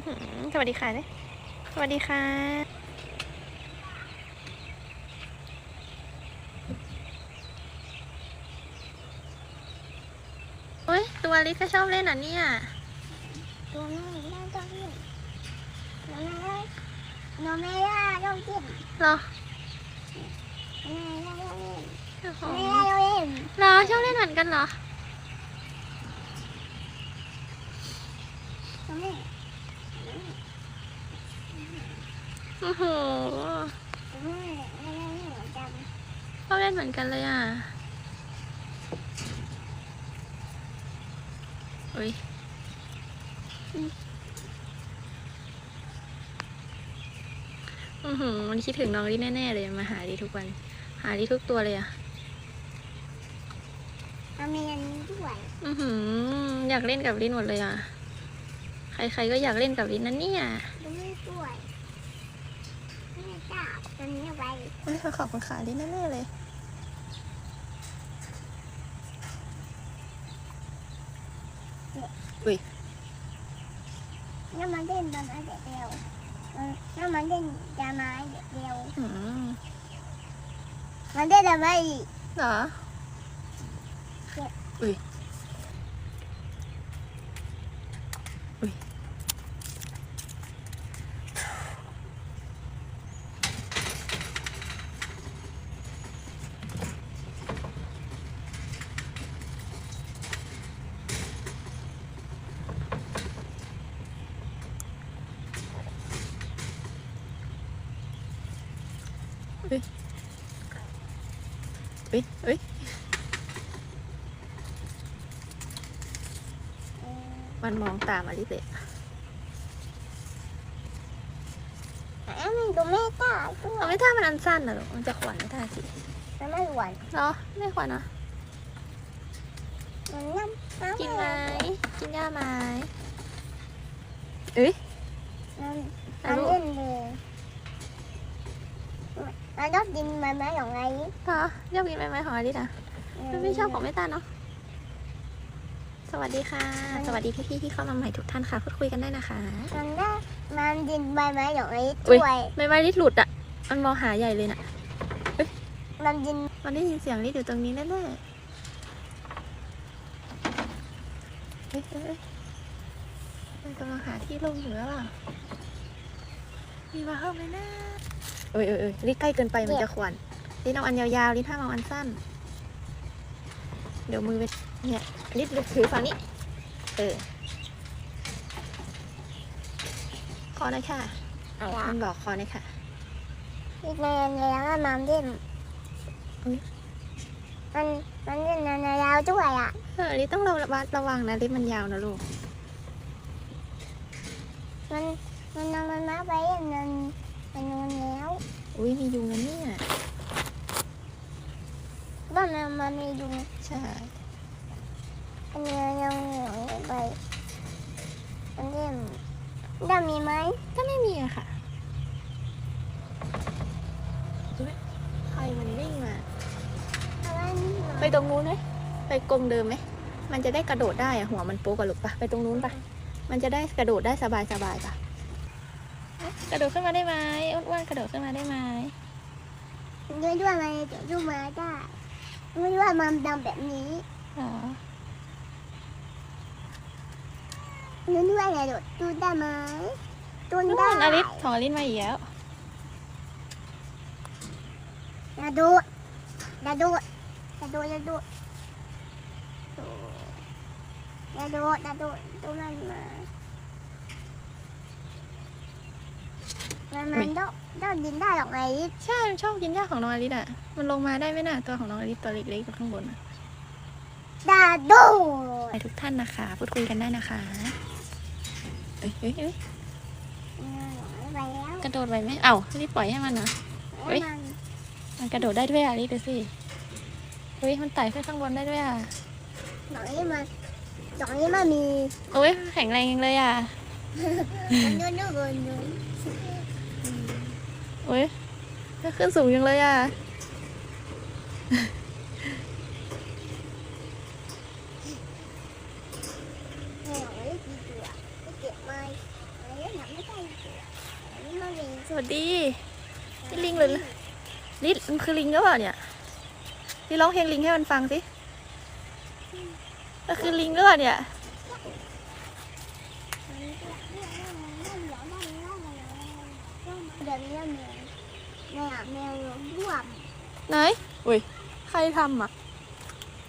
อหือสวัสดีค่ะเนี่ยสวัสดีค่ะโอ้ยตัวลิศก็ชอบเล่นอะเนี่ย ตัวแม่ไม่ต้องเล่นตัวแม่ได้ตัวแม่ได้ต้องเล่นเหรอแม่ได้ต้องเล่นโอ้โหแม่ได้ต้องเล่นเหรอชอบเล่นเหมือนกันเหรอตัวแม่ โอ้โหตัวแม่ไม่ได้เล่นเหมือนกันชอบเล่นเหมือนกันเลยอะอุ้ยอือหือมันคิดถึงน้องลิแน่ๆเลยมาหาลิทุกวัน หาลิทุกตัวเลยอะมันมีอันนี้ด้วยอือหืออยากเล่นกับลินหมดเลยอะ ใครๆก็อยากเล่นกับลินนั่นเนี่ยตัวแม่ด้วย แม่จับตัวนี้เอาไปอุ้ยขอบคุณขาลินแน่ๆเลยแล้วมันเล่นตอนนั้นเด็กเดียวเออแล้วมันเล่นยาไม้เด็กเดียวอืมมันเล่นอะไรอีกเหรออุ้ย อุ้ยเออมันมองตามอลิเตะแต่มันตัวแม่จับด้วเอายไม่ถ้ามันอันสั้นนะลูกมันจะขวัญไม่ได้สิมันไม่หวานเหรอไม่ขวัญนะมันน้ำน้ำกินไหมกินหญ้าไหมมันแต่มันลูกเล่น เลยมันชอบกินใบไม้ของไงเหรอชอบกินใบไม้ของอลิสอะมันไม่ชอบของไม่ตาเนาะสวัสดีค่ะ สวัสดีพี่ๆที่เข้ามาใหม่ทุกท่านค่ะพูดคุยกันได้นะคะมันได้มันกินใบไม้ของไอ้อุ๊ยด้วยใบไม้ลิสหลุดอะ มันมองหาใหญ่เลยน่ะมันกินมันได้ยินเสียงลิสอยู่ตรงนี้แน่ๆเฮ้ยเฮ้ยเฮ้ยมันกำลังหาที่ลงอยู่แล้วล่ะมีมาเพิ่มไหมนะ เอ้ยเอ้ยเอ้ยลิสใกล้เกินไปมันจะขวัญลิสเอาอันยาวๆลิสห้ามเอาอันสั้น เดี๋ยวมือไปเนี่ยลิสถือฝั่งนี้ เออขอหน่อยค่ะอะไรมันบอกขอหน่อยค่ะอีกในอันแล้วมันเล่นอุ๊ยมันมันเล่นในในยาวด้วยอะเออลิสต้องระวัดระวังนะลิสมันยาวนะลูกมันมันนำมันมาไปเล่นมัน มันนอนแล้วอุ้ยมียุงนะเนี่ยบ้านมันมันมียุงใช่มันยังยังยังไปมันเล่นได้มีไหมก็ไม่มีอะค่ะอุ๊ยใครมันวิ่งมาอะไรนี่ไปตรงนู้นไหมไปกรงเดิมไหมมันจะได้กระโดดได้อะหัวมันโป๊กกับลูกปะไปตรงนู้นปะมันจะได้กระโดดได้สบายสบายๆปะเอ๊ะ กระโดดขึ้นมาได้ไหมอ้วนๆกระโดดขึ้นมาได้ไหมเล่นด้วยมันจะดูมาได้ไม่รู้ว่ามันดำแบบนี้อ๋อเล่นด้วยไงโดดดูได้ไหมดูนู่ได้นอลิสของอลิสมาอีกแล้วอย่าโดดอย่าโดดอย่าโดดอย่าโดดอย่าโดดอย่าโดดดูมันมา มันมันต้องต้องดินได้หรอกไงใช่มันชอบกินหญ้าของน้องอลิสอะมันลงมาได้ไหมน่ะตัวของน้องอลิสตัวเล็กๆอยู่ข้างบนอะดาโดไปทุกท่านนะคะ พูดคุยกันได้นะคะเอ้ยเอ้ยเอ้ยไปแล้วกระโดดไปไหมเอ้ารีบปล่อยให้มันนะเฮ้ยมันมันกระโดดได้ด้วยอะรีบดูสิเฮ้ยมันไต่ขึ้นข้างบนได้ด้วยอะหน่อยมันหน่อยมันมีโอ้ยแข็งแรงจังเลยอะมันนู่นนู่นนู่นนู่น โอ้ยขึ้นสูงจังเลยอะหน่อยกี่ตัวเก็บไม้แล้วหนังไม่ได้นี่มันมีสวัสดี นี่ลิงเลยลิมันคือลิงหรือเปล่าเนี่ย นี่ร้องเพลงลิงให้มันฟังสิมันคือลิงหรือเปล่าเนี่ยเดี๋ยวนี้แมว แมวแมวร่วมไหนอุ้ยใครทำอะ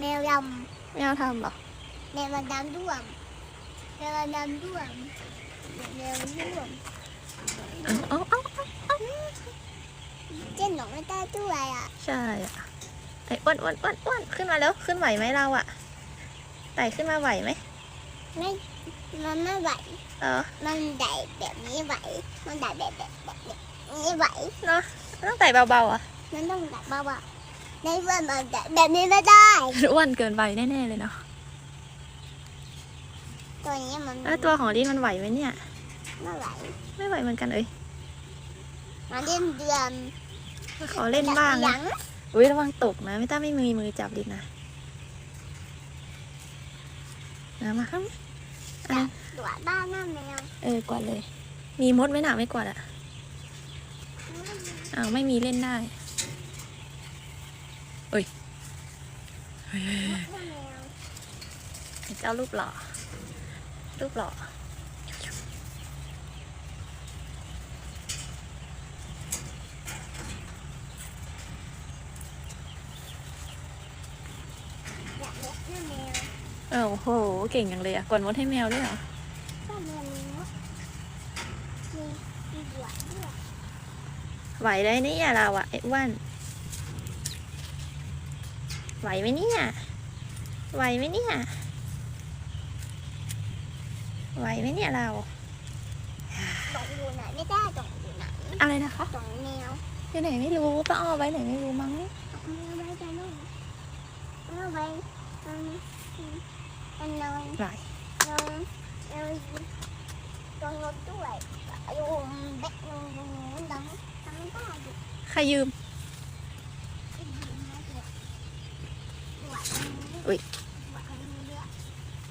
แมวยแมวทำเหรอำแมวมันดำร่วมแมวมันดำร่วมแมวร่วมเอ้าเอ้าเอ้าเจ๊หนงไม่ได้ด้วยอะใช่อะไอ้อ้วนอ้วนอ้วนอ้วนขึ้นมาแล้วขึ้นไหวไหมเราอะไต่ขึ้นมาไหวไหมไม่มันไม่ไหว เออ มันได้แบบนี้ไหว มันได้แบบแบบแบบนี้ ไหวเนาะต้องไต่เบาๆอะมันต้องแบบเบาๆในว่ามันได้แบบนี้ไม่ได้อ้วนเกินไปแน่ๆเลยเนาะตัวนี้มันแล้วตัวของลิ้นมันไหวไหมเนี่ยไม่ไหวไม่ไหวเหมือนกันเอ้ยมันเล่นเดือนขอเล่นบ้างหนะลังอุ้ยระวังตกนะไม่ต้าไม่มีมือจับลิ้นนะนะมาครับอันนี้ตัวบ้านหน้าแมวเออกวาดเลย มีมดไหมหนาไม่กวาดอะ อ้าวไม่มีเล่นได้แมวเจ้ารูปหล่อ รูปหล่อเอ้าแมวเออโอ้โห เก่งจังเลยอะกวนมดให้แมวด้วยเหรอ ก็แมวมีมดมีมีหยวดด้วย ไหวได้เนี่ยเราอะไอ้อ้วนไหวไหมเนี่ยไหวไหมเนี่ยไหวไหมเนี่ยเราตรงอยู่ไหนไม่ได้ตรงอยู่ไหนอะไรนะคะตรงแมวอยู่ไหนไม่รู้ป้าอ้อไว้ไหนไม่รู้มั้งตรงแมวไว้จะลูกเอาไว้ตรงมันนอนไหวนอนนอนตรงรถด้วยอยู่แบกลงตรงนู้นดังทำไม่ได้อยู่ ใครยืมอุ๊ย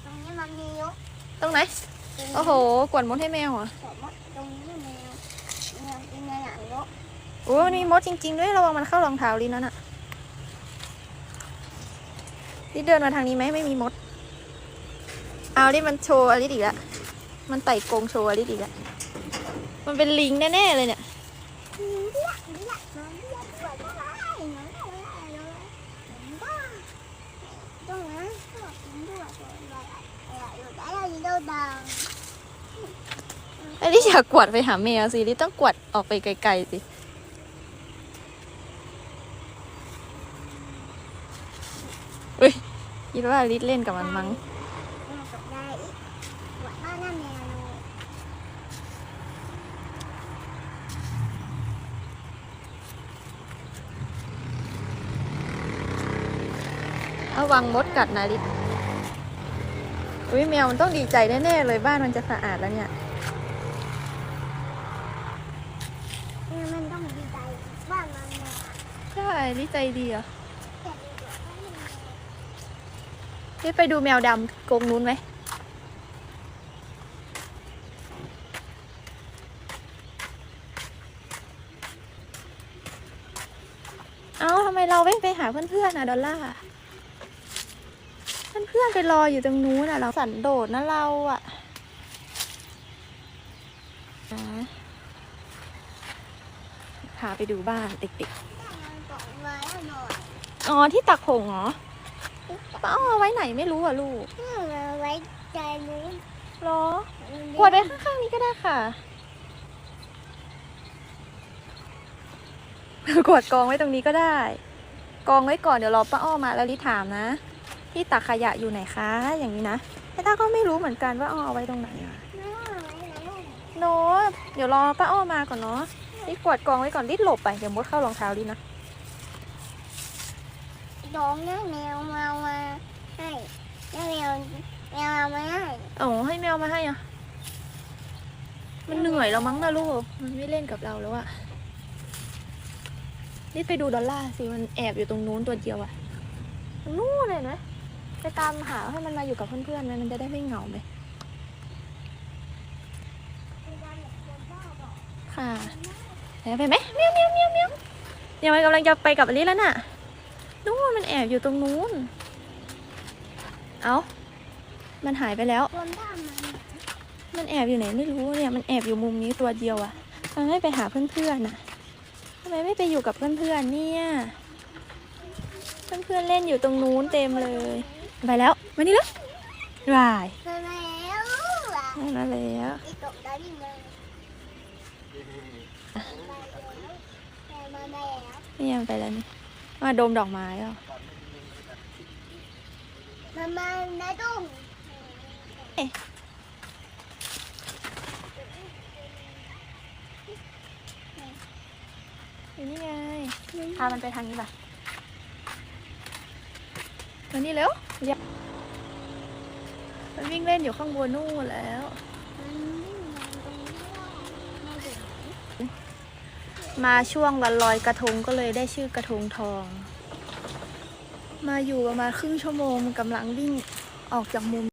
ตรงนี้มันมียกตรงไหน โอ้โห กวนมดให้แมวเหรอะตรงนี้แมวแมวกินในหลังยกโอ้นมีมดจริงๆด้วยระวังมันเข้ารองเท้าลินนั่นอะนี่เดินมาทางนี้ไหมไม่มีมด เอาดิมันโชว์อลิสอีกแล้วมันไต่กรงโชว์อลิสอีกแล้วมันเป็นลิงแน่ๆเลยเนี่ย เรียกเรียกน้องเรียกด้วยก็ได้น้องเอาไว้เลยบ้าตรงนั้นก็กินด้วยด้วยอะไรอยู่ได้ยินดัง อลิสอยากกวดไปหาแมวสิลิต้องกวดออกไปไกลๆสิอุ้ยคิดว่าลิสเล่นกับมันมั้งตกได้หัวบ้านหน้าแมวระวังมดกัดนะลิศอุ้ยแมวมันต้องดีใจแน่ๆเลยบ้านมันจะสะอาดแล้วเนี่ยมันต้องดีใจว่ามันแมว ใช่ลิใจดีอะแต่ดีกว่ไปดูแมวดำกรงนู้นไหมเอ้าทำไมเราไม่ไปหาเพื่อนๆนะดอลล่าเพื่อนๆไปรออยู่ตรงนู้นอะเราสันโดษนะเราอะพาไปดูบ้านเด็กแต่มันตก ไว้หน่อยๆอ๋อที่ตักผงเหรอป้าเอาไว้ไหนไม่รู้อะลูกถ้าเราไว้ใจนู้นหรอกวาดไว้ข้างๆนี้ก็ได้ค่ะ กวาดกองไว้ตรงนี้ก็ได้ กองไว้ก่อนเดี๋ยวรอป้าอ้อมาแล้วลิถามนะ ที่ตักขยะอยู่ไหนคะ อย่างนี้นะแต่ต้าก็ไม่รู้เหมือนกันว่าอ้อเอาไว้ตรงไหนอะไม่ว่าไว้ไหนลูกโน้ตเดี๋ยวรอป้าอ้อมาก่อนเนาะลิกวาดกองไว้ก่อนลิหลบไปเดี๋ยวมดเข้ารองเท้าลินะ น้องเนี่ยแมวมามาให้แมวแมวเอามาให้อ๋อให้แมวมาให้อะ มันเหนื่อยแล้วมั้งนะลูก มันไม่เล่นกับเราแล้วอะรีบไปดูดอลล่าร์สิ มันแอบอยู่ตรงนู้นตัวเดียวอะนู่นเลยนะ ไปตามหาให้มันมาอยู่กับเพื่อนๆมันจะได้ไม่เหงาไหมค่ะไหนไปไหมเมียวเมียวเมียวเมียวเดี๋ยวมันกำลังจะไปกับอลิแล้วน่ะนู่น มันแอบอยู่ตรงนู้น เอามันหายไปแล้วรวมด้ามมันมันแอบอยู่ไหนไม่รู้เนี่ย มันแอบอยู่มุมนี้ตัวเดียวอะทำไมไม่ไปหาเพื่อนๆน่ะทำไมไม่ไปอยู่กับเพื่อนๆเนี่ย เพื่อนๆเล่นอยู่ตรงนู้นเต็มเลย ไปแล้วมานี่แล้ววายไปแล้วอะได้มาแล้วไอ้ตกได้ดิมาไปมาแล้วนี่ยังไปแล้วนี่ มาดมดอกไม้แล้วมามาได้ตุ้มอยู่นี่ไง พามันไปทางนี้ป่ะมานี่เร็วอย่ามันวิ่งเล่นอยู่ข้างบนนู่นแล้ว มันวิ่งมาตรงนี้ไม่ถึง มาช่วงวันลอยกระทงก็เลยได้ชื่อกระทงทอง มาอยู่ประมาณครึ่งชั่วโมงมันกำลังวิ่งออกจากมุม